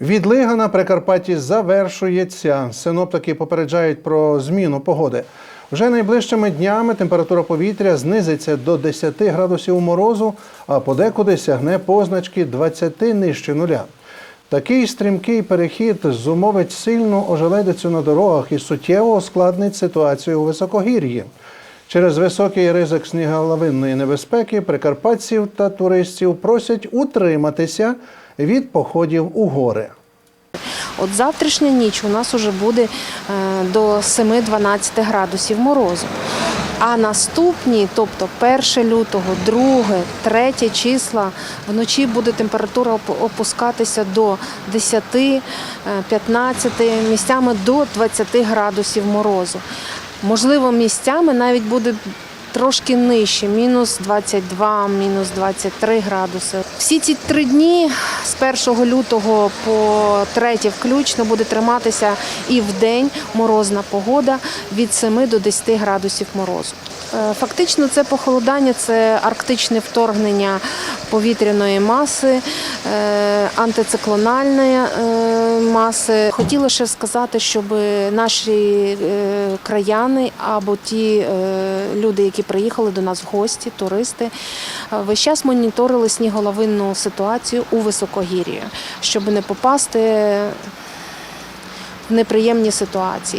Відлига на Прикарпатті завершується. Синоптики попереджають про зміну погоди. Вже найближчими днями температура повітря знизиться до 10 градусів морозу, а подекуди сягне позначки 20 нижче нуля. Такий стрімкий перехід зумовить сильну ожеледицю на дорогах і суттєво ускладнить ситуацію у високогір'ї. Через високий ризик сніголовинної небезпеки прикарпатців та туристів просять утриматися від походів у гори. От завтрашня ніч у нас уже буде е, до 7-12 градусів морозу. А наступні, тобто 1 лютого, 2, 3 числа, вночі буде температура оп- опускатися до 10, е, 15, місцями до 20 градусів морозу. Можливо, місцями навіть буде трошки нижче, мінус 22, мінус 23 градуси. Всі ці три дні з 1 лютого по 3 включно буде триматися і в день морозна погода від 7 до 10 градусів морозу. Е, Фактично, це похолодання, це арктичне вторгнення повітряної маси, е, антициклональної е, маси. Хотіла ще сказати, щоб наші краяни або ті люди, які приїхали до нас в гості, туристи, весь час моніторили сніголовинну ситуацію у високогір'ї, щоб не попасти в неприємні ситуації.